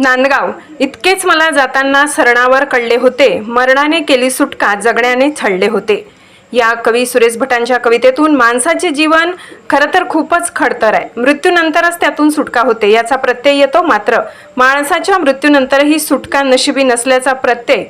नांदगाव. इतकेच मला जाताना सरणावर कळले होते. मरणाने केली सुटका जगण्याने छळले होते. या कवी सुरेश भटांच्या कवितेतून माणसाचे जीवन खरं तर खूपच खडतर आहे. मृत्यूनंतरच त्यातून सुटका होते याचा प्रत्यय येतो मात्र माणसाच्या मृत्यूनंतरही सुटका नशिबी नसल्याचा प्रत्यय.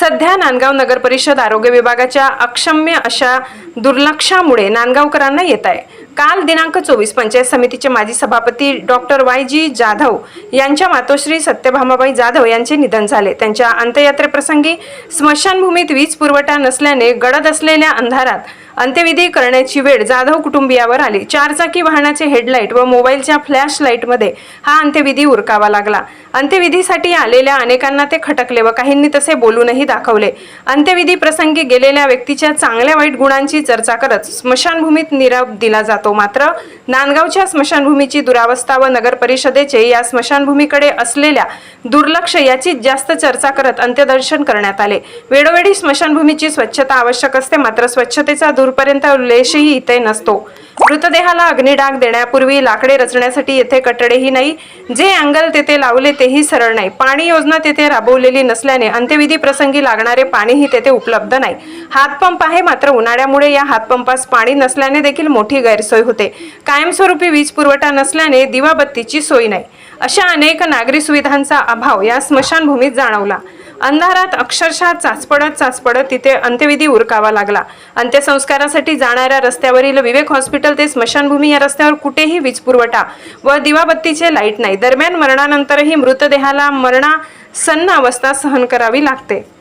सध्या नांदगाव नगर परिषद आरोग्य विभागाच्या अक्षम्य अशा दुर्लक्षामुळे नांदगावकरांना येत आहे. काल दिनांक चोवीस पंचायत समितीचे माजी सभापती डॉक्टर वाय जी जाधव यांच्या मातोश्री सत्यभामाबाई जाधव यांचे निधन झाले. त्यांच्या अंत्ययात्रेप्रसंगी स्मशानभूमीत वीज पुरवठा नसल्याने गडद असलेल्या अंधारात अंत्यविधी करण्याची वेळ जाधव कुटुंबियावर आली. चारचाकी वाहनाचे हेडलाईट व मोबाईलच्या फ्लॅश लाईटमध्ये हा अंत्यविधी उरकावा लागला. अंत्यविधीसाठी आलेल्या अनेकांना ते खटकले व काहींनी तसे बोलूनही दाखवले. अंत्यविधी प्रसंगी गेलेल्या व्यक्तीच्या चांगल्या वाईट गुणांची चर्चा करत स्मशानभूमीत निराप दिला जातो. मात्र नांदगावच्या स्मशानभूमीची दुरावस्था व नगर परिषदेचे या स्मशानभूमीकडे असलेल्या दुर्लक्ष याची जास्त चर्चा करत अंत्यदर्शन करण्यात आले. वेळोवेळी स्मशानभूमीची स्वच्छता आवश्यक असते मात्र स्वच्छतेचा दूरपर्यंत उल्लेशही इथे नसतो. मृतदेहाला अग्निडाग देण्यापूर्वी लाकडे रचण्यासाठी येथे कटडेही नाही. जे अँगल तेथे लावले तेही सरळ नाही. पाणी योजना तेथे राबवलेली नसल्याने अंत्यविधी प्रसंगी लागणारे पाणीही तेथे उपलब्ध नाही. हातपंप आहे मात्र उन्हाळ्यामुळे या हातपंपास पाणी नसल्याने देखील मोठी गैरसोय होते. कायमस्वरूपी वीज पुरवठा नसल्याने दिवाबत्तीची सोय नाही. अशा अनेक नागरी सुविधांचा अभाव या स्मशानभूमीत जाणवला. अंधारात अक्षरशः चाचपडत चाचपडत तिथे अंत्यविधी उरकावा लागला. अंत्यसंस्कारासाठी जाणाऱ्या रस्त्यावरील विवेक हॉस्पिटल ते स्मशानभूमी या रस्त्यावर कुठेही वीज पुरवठा व दिवाबत्तीचे लाइट नाही. दरम्यान मरणानंतरही मृतदेहाला मरणासन्न अवस्था सहन करावी लागते.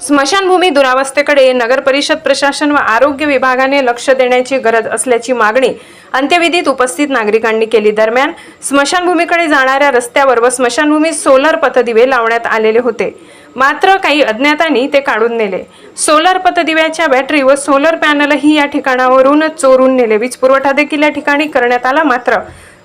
स्मशानभूमी दुरावस्थेकडे नगर परिषद प्रशासन व आरोग्य विभागाने लक्ष देण्याची गरज असल्याची मागणी अंत्यविधीत उपस्थित नागरिकांनी केली. दरम्यान स्मशानभूमीकडे जाणाऱ्या रस्त्यावर व स्मशानभूमीत सोलर पथदिवे लावण्यात आलेले होते. मात्र काही अज्ञातांनी ते काढून नेले. सोलर पथदिव्याच्या बॅटरी व सोलर पॅनलही या ठिकाणावरून चोरून नेले. वीज पुरवठा देखील या ठिकाणी करण्यात आला. मात्र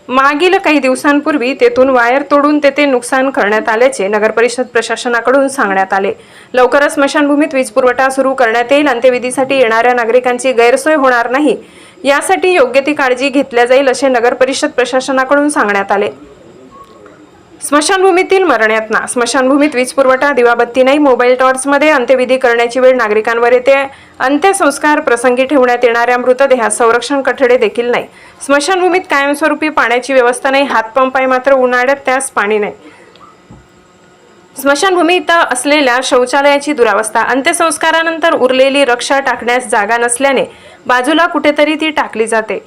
मागील काही दिवसांपूर्वी तेथून वायर तोडून तेथे नुकसान करण्यात आल्याचे नगरपरिषद प्रशासनाकडून सांगण्यात आले. लवकरच स्मशानभूमीत वीज पुरवठा सुरू करण्यात येईल अंत्यविधीसाठी येणाऱ्या नागरिकांची गैरसोय होणार नाही. यासाठी योग्य ती काळजी घेतल्या जाईल असे नगरपरिषद प्रशासनाकडून सांगण्यात आले. स्मशानभूमीतील मरण्यातना स्मशानभूमीत वीज पुरवठा दिवाबत्ती नाही मोबाईल टॉर्चमध्ये अंत्यविधी करण्याची वेळ नागरिकांवर येते अंत्यसंस्कार प्रसंगी ठेवण्यात येणाऱ्या मृतदेहात संरक्षण कठडे देखील नाही. स्मशानभूमीत कायमस्वरूपी पाण्याची व्यवस्था नाही हातपंप आहे मात्र उन्हाळ्यात त्यास पाणी नाही. स्मशानभूमीत असलेल्या शौचालयाची दुरावस्था अंत्यसंस्कारानंतर उरलेली रक्षा टाकण्यास जागा नसल्याने बाजूला कुठेतरी ती टाकली जाते.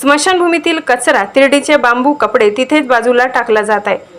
स्मशानभूमीतील कचरा तिरडीचे बांबू कपडे तिथेच बाजूला टाकला जात आहे.